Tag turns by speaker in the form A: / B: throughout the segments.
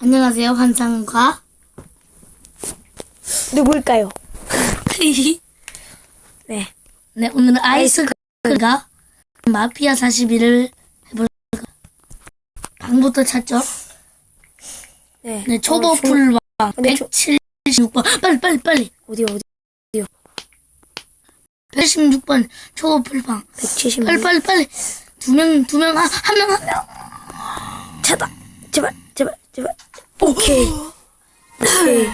A: 안녕하세요, 환상과
B: 누굴까요? 네.
A: 네, 오늘은 아이스크가 마피아 41을 해볼 거예요. 방부터 찾죠?
B: 네.
A: 네, 초보
B: 어,
A: 풀방
B: 근데 저-
A: 176번. 빨리, 빨리, 빨리.
B: 어디 어디
A: 116번 초보 풀방.
B: 170.
A: 빨리, 빨리, 빨리. 두 명, 두 명, 한, 한 명, 한 명.
B: 찾아. 제발. 오케이. 오케이.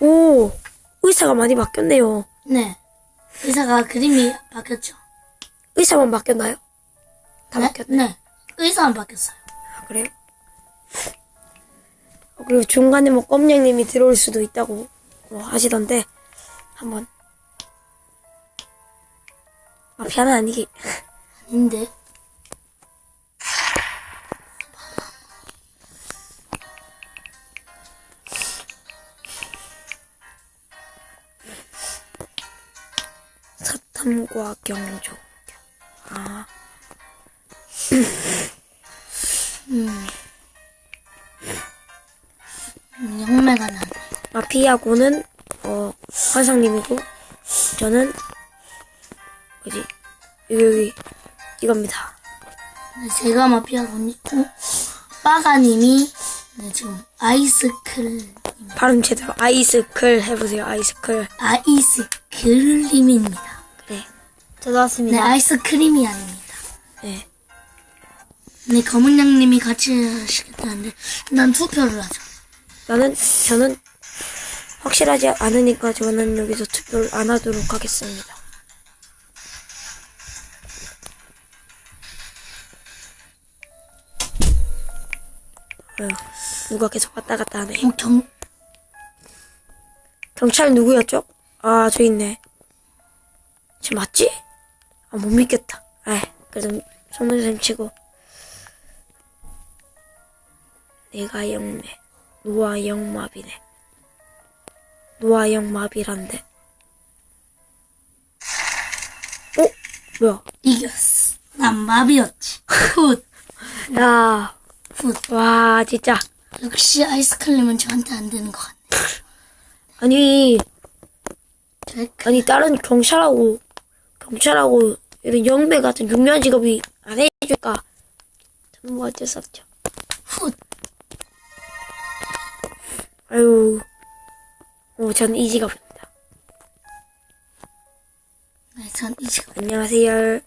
B: 오 의사가 많이 바뀌었네요.
A: 네. 의사가 그림이 바뀌었죠?
B: 의사만 바뀌었나요? 다
A: 네?
B: 바뀌었네.
A: 네. 의사만 바뀌었어요.
B: 아, 그래요? 어, 그리고 중간에 뭐 껌냥님이 들어올 수도 있다고 뭐 하시던데 한번 마피아는 아니기
A: 아닌데.
B: 사탐과 경조 아
A: 음, 영매가 나네.
B: 마피아고는 어 환상님이고 저는 어디 여기 여기 이겁니다.
A: 네, 제가 마피아군이고, 빠가님이, 네, 지금, 아이스클,
B: 발음 제대로 아이스클 해보세요. 아이스클
A: 아이스클림입니다.
B: 그래. 저도
A: 네,
B: 왔습니다.
A: 아이스크림이 아닙니다.
B: 네.
A: 네, 검은 양님이 같이 하시겠다는데, 일단 투표를 하죠.
B: 나는 저는 확실하지 않으니까 저는 여기서 투표를 안 하도록 하겠습니다. 어휴, 누가 계속 왔다 갔다 하네.
A: 어, 경,
B: 경찰 누구였죠? 아, 저 있네. 쟤 맞지? 아, 못 믿겠다. 아, 그래도 손문쌤 치고. 내가 영매. 노아 영마비네. 노아 영마비란데. 어? 뭐야?
A: 이겼어. 난 마비였지. 굿.
B: 야,
A: 굿.
B: 와, 진짜.
A: 역시 아이스크림은 저한테 안 되는 것 같네.
B: 아니,
A: 저
B: 아니, 다른 경찰하고, 경찰하고, 이런 영매 같은 중요한 직업이 안 해주니까, 저는 뭐 어쩔 수 없죠.
A: 굿.
B: 아유, 어, 전이 직업입니다.
A: 네, 전이 시간
B: 안녕하세요.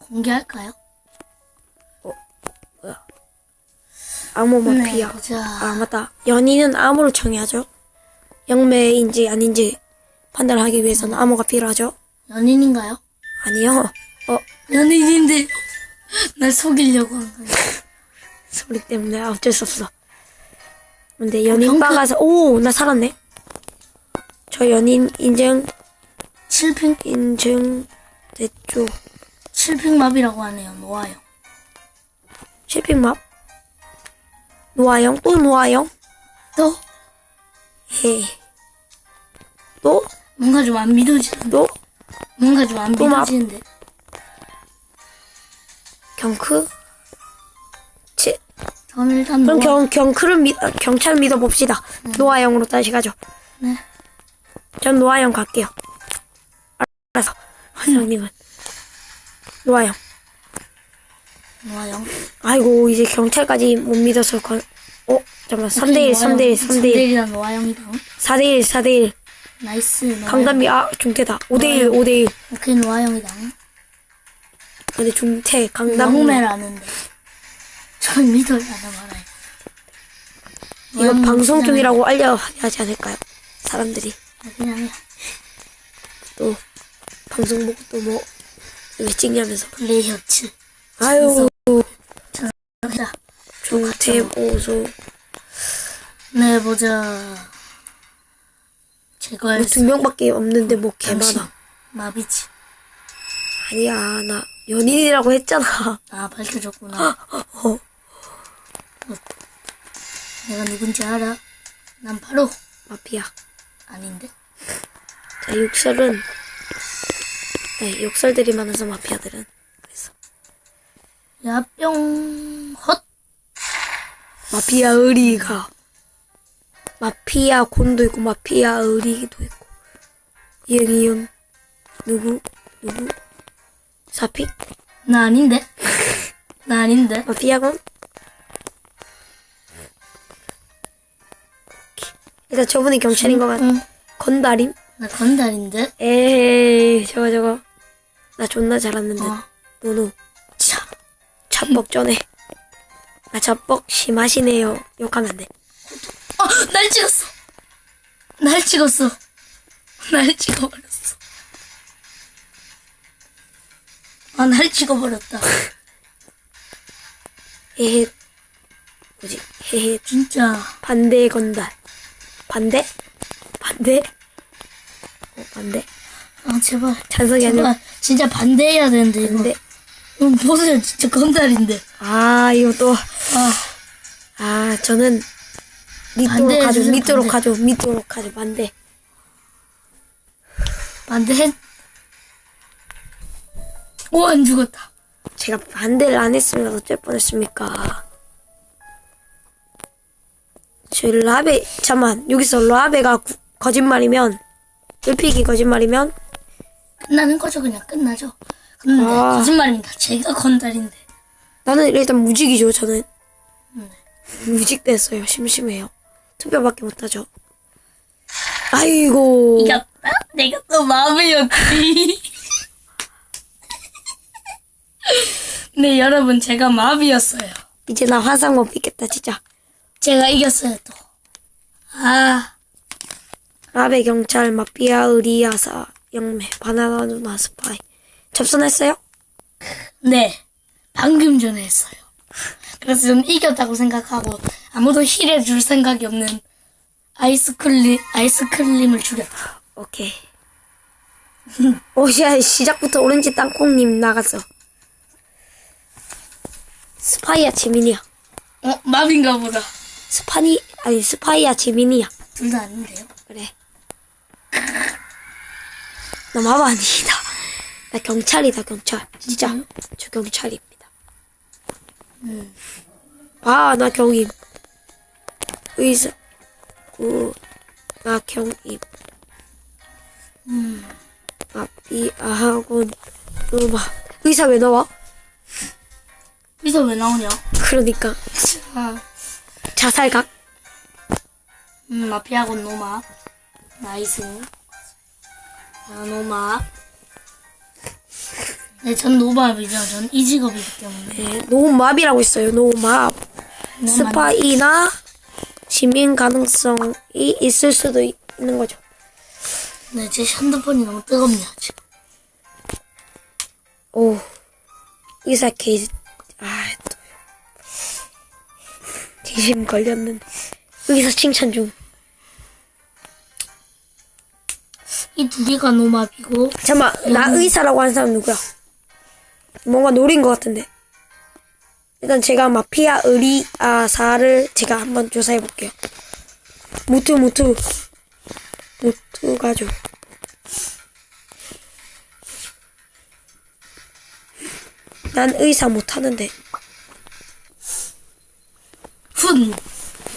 A: 공개할까요?
B: 암호
A: 네,
B: 마피아.
A: 보자.
B: 아, 맞다. 연인은 암호로 정해야죠. 영매인지 아닌지 판단하기 위해서는 암호가 필요하죠.
A: 연인인가요?
B: 아니요. 어,
A: 연인인데, 날 속이려고 한 거야.
B: 소리 때문에 어쩔 수 없어. 근데 연인
A: 경크-
B: 빠가서, 오, 나 살았네. 저 연인 인증,
A: 7핑,
B: 인증, 됐죠.
A: 7핑 마비라고 하네요, 노아요.
B: 쇼핑맵. 노아영, 또 노아영.
A: 또,
B: 헤. 또,
A: 뭔가 좀 안 믿어지는데.
B: 또,
A: 뭔가
B: 좀안또 마-
A: 믿어지는데.
B: 경크. 치,
A: 그럼 일단
B: 그럼
A: 노아.
B: 경, 경크를 믿, 아, 경찰 믿어봅시다. 노아영으로 다시 가죠.
A: 네.
B: 전 노아영 갈게요. 알아서. 환영님은. 노아영.
A: 노아요.
B: 아이고, 이제 경찰까지 못 믿어서, 건, 어, 잠깐만. 3대1, 3대1, 3대1.
A: 3대1이랑 노아형이다.
B: 4대1, 4대1.
A: 나이스.
B: 강단비, 아, 중태다. 5대1, 5대1.
A: 오케이, 노아형이다.
B: 근데 중태, 강단비.
A: 영매라는데. 저 믿어야 하나 말아요.
B: 이거
A: 노아형
B: 방송
A: 그냥-
B: 중이라고 알려야 하지 않을까요? 사람들이.
A: 그냥 해.
B: 또, 방송 보고 또 뭐, 이거 찍냐면서.
A: 플레이 셔츠.
B: 아유,
A: 자,
B: 중태 보소.
A: 네, 보자. 제거할
B: 두 명밖에 없는데 뭐 개많아.
A: 마비지.
B: 아니야, 나 연인이라고 했잖아.
A: 아, 밝혀졌구나.
B: 어,
A: 내가 누군지 알아? 난 바로
B: 마피아.
A: 아닌데.
B: 자, 욕설은, 네, 욕설들이 많아서 마피아들은. 그래서.
A: 야뿅 헛
B: 마피아 의리가 마피아 곤도 있고 마피아 의리도 있고 이응 이응 누구 누구 사픽
A: 나 아닌데? 나 아닌데?
B: 마피아 곤 일단 저분이 경찰인 것 같아
A: 응.
B: 건달임
A: 나 건달인데?
B: 에이 저거 저거 나 존나 잘하는데
A: 어.
B: 노노
A: 차.
B: 잡벅 전에 나 잡벅 심하시네요 욕하면 안돼
A: 어, 날 찍었어. 날 찍었어. 날 찍어버렸어. 아, 날 찍어버렸다.
B: 헤헤 뭐지 헤헤
A: 진짜.
B: 반대 건달 반대 반대 어 반대
A: 아, 제발.
B: 아니고
A: 제발. 진짜 반대해야 되는데, 이거.
B: 반대
A: 이거 보세요. 진짜 건달인데.
B: 아 이거 또
A: 아,
B: 아 저는
A: 반대해
B: 하죠
A: 주세요,
B: 믿도록
A: 반대.
B: 하죠 믿도록 하죠 반대
A: 반대해. 오, 안 죽었다.
B: 제가 반대를 안 했으면 어쩔 뻔했습니까 저 라베 잠만 여기서 라베가 구- 거짓말이면 을픽이 거짓말이면
A: 끝나는 거죠, 그냥. 끝나죠. 근데,
B: 아.
A: 거짓말입니다. 제가 건달인데.
B: 나는 일단 무직이죠 저는
A: 네.
B: 무직됐어요 심심해요 투표밖에 못하죠 아이고
A: 이겼다? 내가 또 마비였지. 네, 여러분, 제가 마비였어요.
B: 이제 나 화상 못 믿겠다 진짜
A: 제가 이겼어요, 또. 아,
B: 라베 경찰 마피아 의리아사 영매 바나나 누나 스파이 접선했어요?
A: 네. 방금 전에 했어요. 그래서 저는 이겼다고 생각하고, 아무도 힐해 줄 생각이 없는 아이스크림, 아이스크림을 줄였다.
B: 오케이. 오시야 시작부터 오렌지 땅콩님 나갔어 스파이야 지민이야.
A: 어, 마비인가 보다.
B: 스파니 아니 스파이야 지민이야.
A: 둘 다 아닌데요?
B: 그래. 나 마마 아니다. 나 경찰이다 경찰. 진짜? 저 경찰입 니다 아나 경임 의사 구 나 경임 마피아하곤 음악 의사 왜 나와?
A: 여기서 왜 나오냐?
B: 그러니까
A: 아,
B: 자살각
A: 음, 마피아고 노마. 나이스. 아, 노마. 네, 전 노마이죠. 전 이 직업이기 때문에.
B: 네, 노마비라고 있어요 노마. 스파이나 시민 가능성이 있을 수도 있- 있는 거죠
A: 네, 제 핸드폰이 너무 뜨겁네요, 지금.
B: 오 의사 개 아, 또. 개심 걸렸는데. 의사 칭찬 중.
A: 이두 개가 노마비고,
B: 잠깐만, 나 의사라고 하는 사람 누구야? 뭔가 노린 것 같은데. 일단 제가 마피아 의리아사를 제가 한번 조사해 볼게요. 무투, 무투. 무투 가족. 난 의사 못하는데.
A: 훈!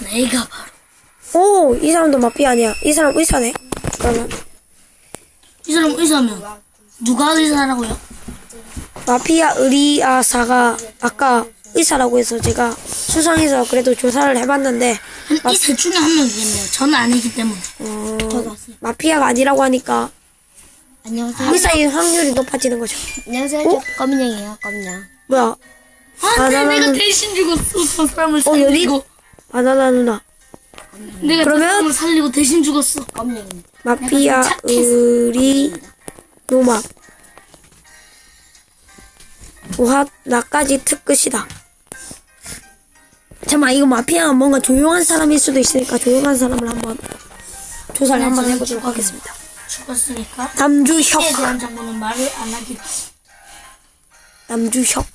A: 내가 바로.
B: 오, 이 사람도 마피아 아니야. 이 사람 의사네. 그러면
A: 이 사람 의사면, 누가 의사라고요?
B: 마피아 의리아사가 아까 의사라고 해서 제가 수상해서 그래도 조사를 해봤는데
A: 이셋 중에 한 명이겠네요. 저는 아니기 때문에.
B: 어, 마피아가 아니라고 하니까
C: 안녕하세요.
B: 의사인 확률이 높아지는 거죠.
C: 안녕하세요. 저 검은양이에요. 검은양.
B: 뭐야?
A: 아, 네,
B: 나는-
A: 내가 대신 죽었어. 저 사람을
B: 어?
A: 살리고.
B: 바나나 누나.
A: 내가
B: 그러면-
A: 저 사람을 살리고 대신 죽었어.
C: 검은양입니다.
B: 마피아
A: 착해서.
B: 의리 노마. 우핫 나까지 특끝이다. 잠깐만 이거 마피아가 뭔가 조용한 사람일 수도 있으니까 조용한 사람을 한번 조사를
A: 네,
B: 한번 해보도록. 하겠습니다.
A: 죽었으니까.
B: 남주혁
A: 에 대한 정보는 말을 안 하기로.
B: 남주혁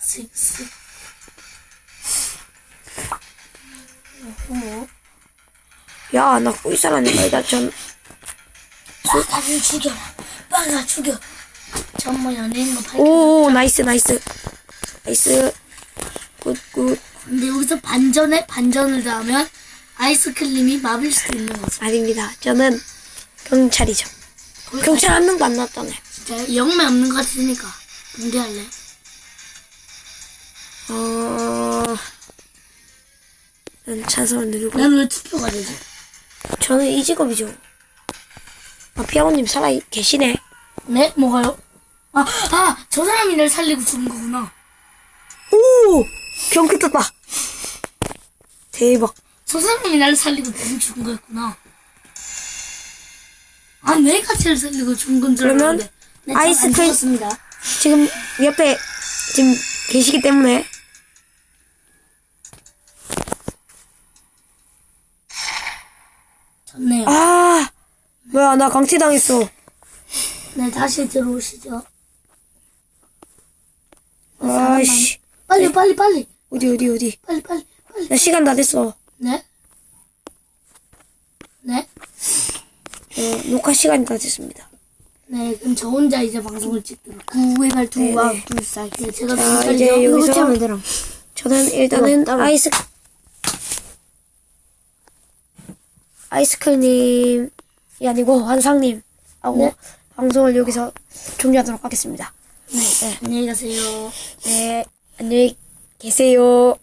A: 쓱쓱.
B: 야나 의사라니까 일단 전
A: 나를 죽여라. 빨리 죽여. 전뭐 연예인 거 밝혀.
B: 오 나이스 나이스 나이스 굿 굿.
A: 근데 여기서 반전에 반전을 더하면 아이스크림이 마블 수도 있는 거죠.
B: 아닙니다. 저는 경찰이죠.
A: 거기
B: 경찰 한 명도 안 나왔잖아요.
A: 진짜 영매 없는 것 같으니까 공개할래.
B: 어, 난 찬성을 누르고.
A: 난 왜 투표가 되지?
B: 저는 이 직업이죠. 아, 피아노님 살아 계시네.
A: 네? 뭐가요? 아, 아, 저 사람이 날 살리고 죽은 거구나.
B: 오! 경크 떴다. 대박.
A: 저 사람이 날 살리고 죽은 거였구나. 아, 내가 제일 살리고 죽은 건줄
B: 그러면
A: 알았는데. 네,
B: 아이스크림-
A: 죽었습니다.
B: 지금 옆에 지금 계시기 때문에
A: 좋네요.
B: 아 뭐야 나 강퇴당했어.
A: 네, 다시 들어오시죠.
B: 아씨
A: 빨리, 빨리, 빨리.
B: 어디 어디 어디.
A: 빨리, 빨리, 빨리.
B: 나 시간 다 됐어.
A: 네? 네?
B: 어, 녹화 시간이 다 됐습니다.
A: 네, 그럼 저 혼자 이제 방송을 찍도록. 구회갈 두와
B: 네, 네.
A: 둘살. 네, 제가
B: 자,
A: 둘살이요.
B: 이제 여기서. 저는 일단은
C: 따로.
B: 아이스 아이스크림 이 아니고 환상님 하고
A: 네.
B: 방송을 여기서 종료하도록 하겠습니다.
A: 네, 안녕히 가세요.
B: 네 안녕히 계세요.